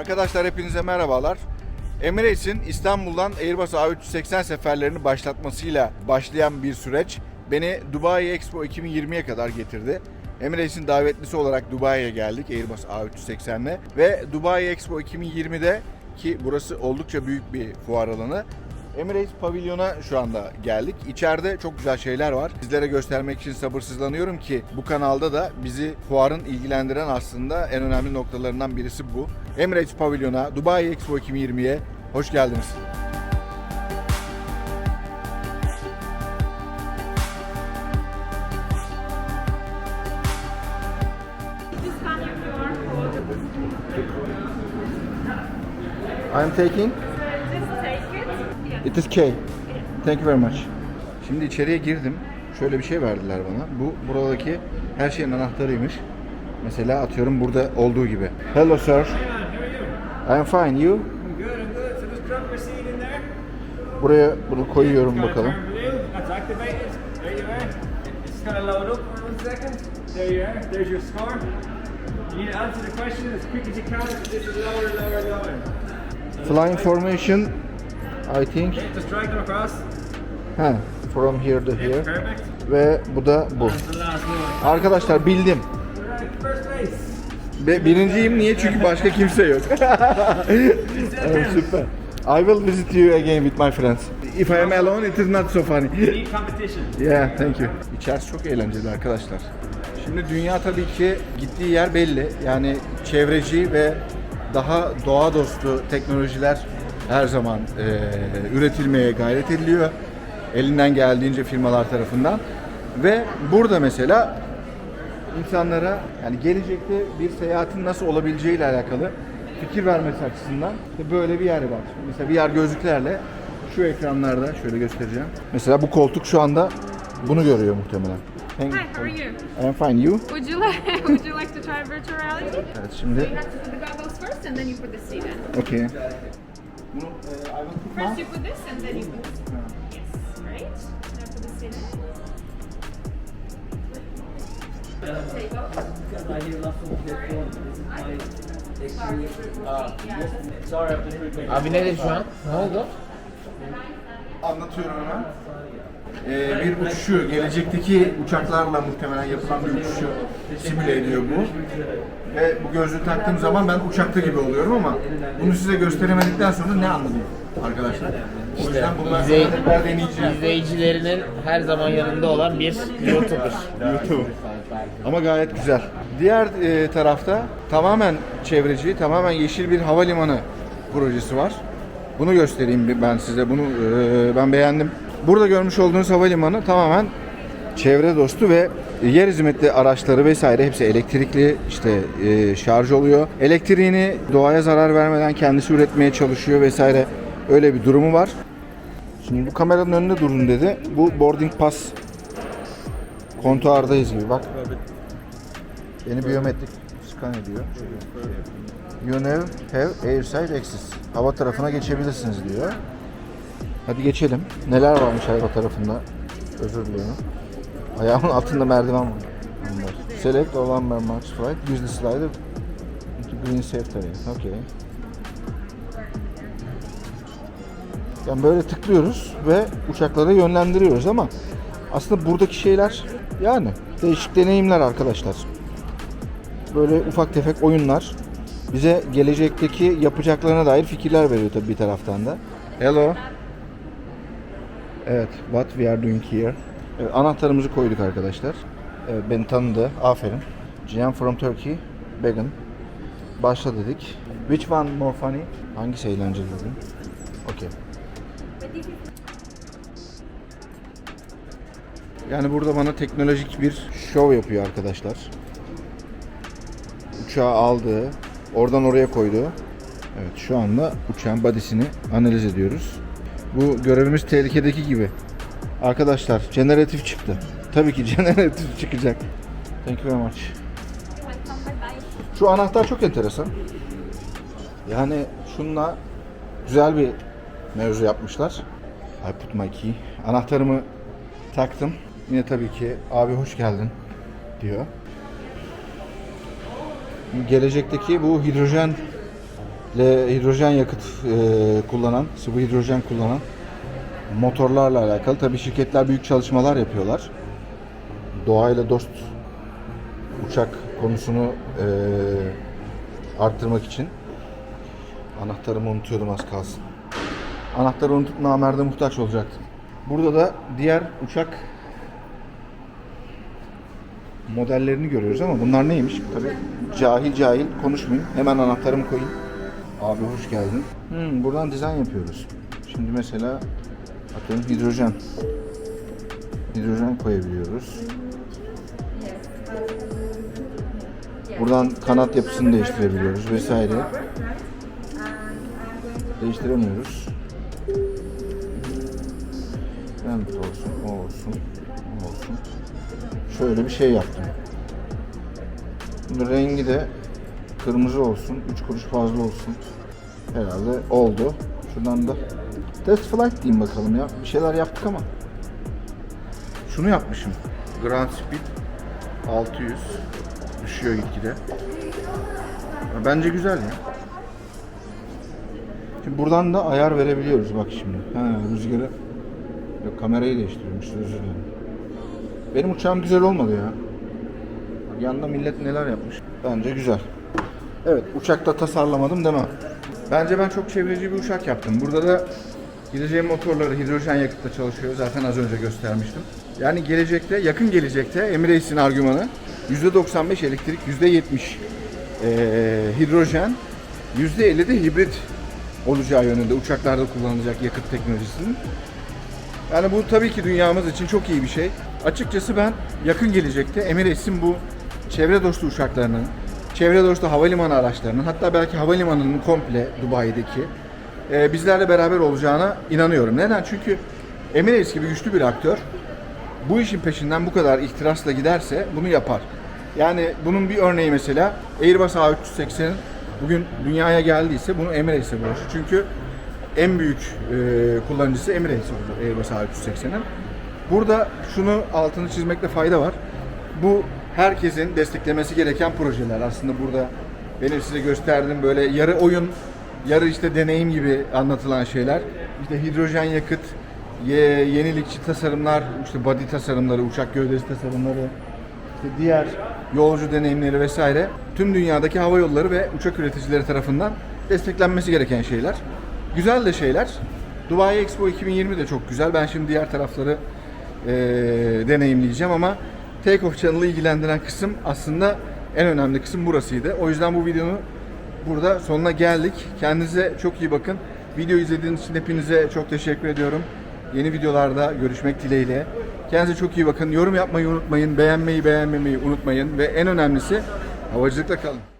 Arkadaşlar hepinize merhabalar. Emirates'in İstanbul'dan Airbus A380 seferlerini başlatmasıyla başlayan bir süreç beni Dubai Expo 2020'ye kadar getirdi. Emirates'in davetlisi olarak Dubai'ye geldik Airbus A380'le ve Dubai Expo 2020'de ki burası oldukça büyük bir fuar alanı. Emirates pavilyona şu anda geldik. İçeride çok güzel şeyler var. Sizlere göstermek için sabırsızlanıyorum ki bu kanalda da bizi fuarın ilgilendiren aslında en önemli noktalarından birisi bu. Emirates pavilyona, Dubai Expo 2020'ye hoş geldiniz. I'm taking. It is K. Thank you very much. Şimdi içeriye girdim. Şöyle bir şey verdiler bana. Bu buradaki her şeyin anahtarıymış. Mesela atıyorum burada olduğu gibi. Hello sir. I'm fine. You? I'm good, I'm good. So just drop your seat in there. Buraya bunu koyuyorum Gotta bakalım. That's activated. There you are. It's gonna load up for one second. There you are. There's your score. You need to answer the question as quick as you can. This is lower, lower, lower. Flying formation I think Okay, ha, from here to Yeah, here ve bu da bu. Arkadaşlar bildim. Be, birinciyim niye? Çünkü başka kimse yok. Evet, süper. I will visit you again with my friends. If I am alone it is not so funny. Need competition. Yeah, thank you. İçerisi çok eğlenceli arkadaşlar. Şimdi dünya tabii ki gittiği yer belli. Yani çevreci ve daha doğa dostu teknolojiler her zaman eee, üretilmeye gayret ediliyor. Elinden geldiğince firmalar tarafından. Ve burada mesela insanlara yani gelecekte bir seyahatin nasıl olabileceğiyle alakalı fikir vermesi açısından işte böyle bir yer var. Mesela VR gözlüklerle şu ekranlarda şöyle göstereceğim. Mesela bu koltuk şu anda bunu görüyor muhtemelen. Thank Hi, how are you? I'm fine. You? Would you like Would you like to try virtual reality? Evet şimdi You have to put the goggles first, and then you put the seat in. okay. First you put this, and then you put. Yes, great. Now put the seat in. You go. Abi nerede şu an? Ne oldu? Anlatıyorum hemen. Ee, bir uçuşu, gelecekteki uçaklarla muhtemelen yapılan bir uçuşu simüle ediyor bu. Ve bu gözlüğü taktığım zaman ben uçakta gibi oluyorum ama bunu size gösteremedikten sonra ne anladım arkadaşlar? Bunlar İzley- izleyicilerinin her zaman yanında olan bir YouTuber. YouTube. Ama gayet güzel. Diğer e, tarafta tamamen çevreci, tamamen yeşil bir havalimanı projesi var. Bunu göstereyim ben size. Bunu e, ben beğendim. Burada görmüş olduğunuz havalimanı tamamen çevre dostu ve yer hizmetli araçları vesaire hepsi elektrikli işte e, şarj oluyor. Elektriğini doğaya zarar vermeden kendisi üretmeye çalışıyor vesaire. Öyle bir durumu var. Şimdi bu kameranın önünde durun dedi. Bu boarding pass kontuardayız gibi bak. Beni biyometrik scan ediyor. You now have airside access. Hava tarafına geçebilirsiniz diyor. Hadi geçelim. Neler varmış hava tarafında? Özür diliyorum. Ayağımın altında merdiven var. Select all number max flight. Use the slider green safe area. Okay. Yani böyle tıklıyoruz ve uçaklara yönlendiriyoruz ama aslında buradaki şeyler yani değişik deneyimler arkadaşlar. Böyle ufak tefek oyunlar bize gelecekteki yapacaklarına dair fikirler veriyor tabii bir taraftan da. Hello. Evet, what we are doing here. Evet, anahtarımızı koyduk arkadaşlar. Evet, beni tanıdı. Aferin. Cihan from Turkey. Began. Başla dedik. Which one more funny? Hangisi eğlenceli dedim. Okay. Yani burada bana teknolojik bir şov yapıyor arkadaşlar. Uçağı aldı, oradan oraya koydu. Evet şu anda uçağın body'sini analiz ediyoruz. Bu görevimiz tehlikedeki gibi. Arkadaşlar generatif çıktı. Tabii ki generatif çıkacak. Thank you very much. Şu anahtar çok enteresan. Yani şunla güzel bir mevzu yapmışlar. I put my key. Anahtarımı taktım. Yine tabii ki abi hoş geldin diyor. Gelecekteki bu hidrojen ile hidrojen yakıt e, kullanan, sıvı hidrojen kullanan motorlarla alakalı. Tabii şirketler büyük çalışmalar yapıyorlar. Doğayla dost uçak konusunu e, arttırmak için. Anahtarımı unutuyordum az kalsın. Anahtarı unutup namerde muhtaç olacaktım. Burada da diğer uçak modellerini görüyoruz ama bunlar neymiş? Tabii cahil cahil konuşmayayım. Hemen anahtarımı koyayım. Abi hoş geldin. Hmm, buradan dizayn yapıyoruz. Şimdi mesela atıyorum hidrojen. Hidrojen koyabiliyoruz. Buradan kanat yapısını değiştirebiliyoruz vesaire. Değiştiremiyoruz. Vent olsun, o olsun, o olsun. Şöyle bir şey yaptım. Bunun rengi de kırmızı olsun, 3 kuruş fazla olsun. Herhalde oldu. Şuradan da test flight diyeyim bakalım ya. Bir şeyler yaptık ama. Şunu yapmışım. Grand Speed 600 düşüyor gitgide. Bence güzel ya. Şimdi buradan da ayar verebiliyoruz bak şimdi. Ha rüzgarı. Yok kamerayı değiştiriyormuş özür dilerim. Benim uçağım güzel olmadı ya. Bak, Yanında millet neler yapmış. Bence güzel. Evet uçakta tasarlamadım demem. Bence ben çok çevreci bir uçak yaptım. Burada da gideceğim motorları hidrojen yakıtla çalışıyor. Zaten az önce göstermiştim. Yani gelecekte, yakın gelecekte Emirates'in argümanı %95 elektrik, %70 eee hidrojen, %50 de hibrit olacağı yönünde uçaklarda kullanılacak yakıt teknolojisinin. Yani bu tabii ki dünyamız için çok iyi bir şey. Açıkçası ben yakın gelecekte Emirates'in bu çevre dostu uçaklarının, çevre dostu havalimanı araçlarının, hatta belki havalimanının komple Dubai'deki e, bizlerle beraber olacağına inanıyorum. Neden? Çünkü Emirates gibi güçlü bir aktör bu işin peşinden bu kadar ihtirasla giderse bunu yapar. Yani bunun bir örneği mesela Airbus A380'in bugün dünyaya geldiyse bunu Emirates'e borçlu. Çünkü en büyük e, kullanıcısı Emirates oldu Airbus A380'in. Burada şunu altını çizmekte fayda var. Bu herkesin desteklemesi gereken projeler. Aslında burada benim size gösterdiğim böyle yarı oyun, yarı işte deneyim gibi anlatılan şeyler. İşte hidrojen yakıt, ye- yenilikçi tasarımlar, işte body tasarımları, uçak gövdesi tasarımları, işte diğer yolcu deneyimleri vesaire tüm dünyadaki hava yolları ve uçak üreticileri tarafından desteklenmesi gereken şeyler. Güzel de şeyler. Dubai Expo 2020 de çok güzel. Ben şimdi diğer tarafları eee, deneyimleyeceğim ama Take Off Channel'ı ilgilendiren kısım aslında en önemli kısım burasıydı. O yüzden bu videonun burada sonuna geldik. Kendinize çok iyi bakın. Video izlediğiniz için hepinize çok teşekkür ediyorum. Yeni videolarda görüşmek dileğiyle. Kendinize çok iyi bakın. Yorum yapmayı unutmayın. Beğenmeyi beğenmemeyi unutmayın. Ve en önemlisi havacılıkla kalın.